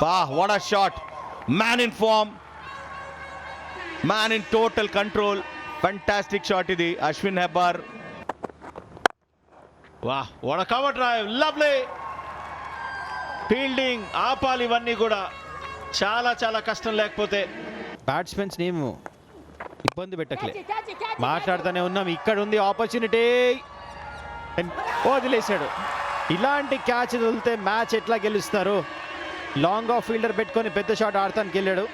Bah, what a shot. Man in form. Man in total control. Fantastic shot ఇది అశ్విన్ హెబ్బార్ వా వడ cover drive lovely fielding ఆపాలి ఇవన్నీ కూడా. చాలా చాలా కష్టం లేకపోతే. బ్యాట్స్మెన్స్ నేము ఇబ్బంది పెట్టట్లే మాట్లాడుతూనే ఉన్నాం. ఇక్కడ ఉంది ఆపర్చునిటీ వదిలేశాడు. ఇలాంటి క్యాచ్ వదిలితే మ్యాచ్ ఎట్లా గెలుస్తారు? లాంగ్ ఆఫ్ ఫీల్డర్ పెట్టుకొని పెద్ద షాట్ ఆడతానికి వెళ్ళాడు.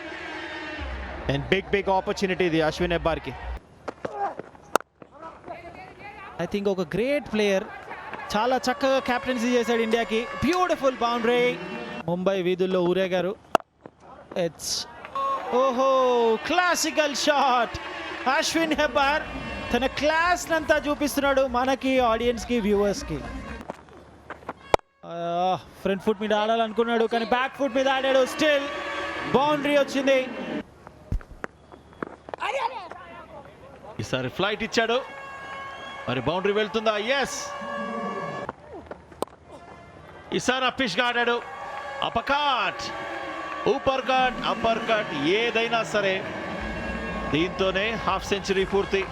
అండ్ బిగ్ బిగ్ ఆపర్చునిటీ ఇది అశ్విన్ ఎబ్బార్కి. ఐ థింక్ ఒక గ్రేట్ ప్లేయర్ చాలా చక్కగా కెప్టెన్సీ చేశాడు ఇండియాకి. బ్యూటిఫుల్ బౌండరీ ముంబై వీధుల్లో ఊరేగారు. ఇట్స్ ఓహో క్లాసికల్ షాట్ అశ్విన్ హెబ్బార్ తన క్లాస్ అంతా చూపిస్తున్నాడు మనకి ఆడియన్స్కి వ్యూవర్స్కి Ah, ఫ్రంట్ ఫుట్ మీద ఆడాలనుకున్నాడు కానీ బ్యాక్ ఫుట్ మీద ఆడాడు. స్టిల్ బౌండరీ వచ్చింది. ఈసారి ఫ్లైట్ ఇచ్చాడు. మరి బౌండరీ వెళ్తుందా? ఎస్ ఈసారి అప్పిష్ ఆడాడు. అపకాట్ ఊపర్ కట్ అప్పర్ కట్ ఏదైనా సరే దీంతోనే హాఫ్ సెంచరీ పూర్తి.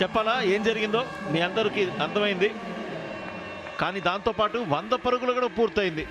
చెప్పాలా? ఏం జరిగిందో? మీ అందరికీ అర్థమైంది. కానీ దాంతోపాటు వంద పరుగులు కూడా పూర్తయింది.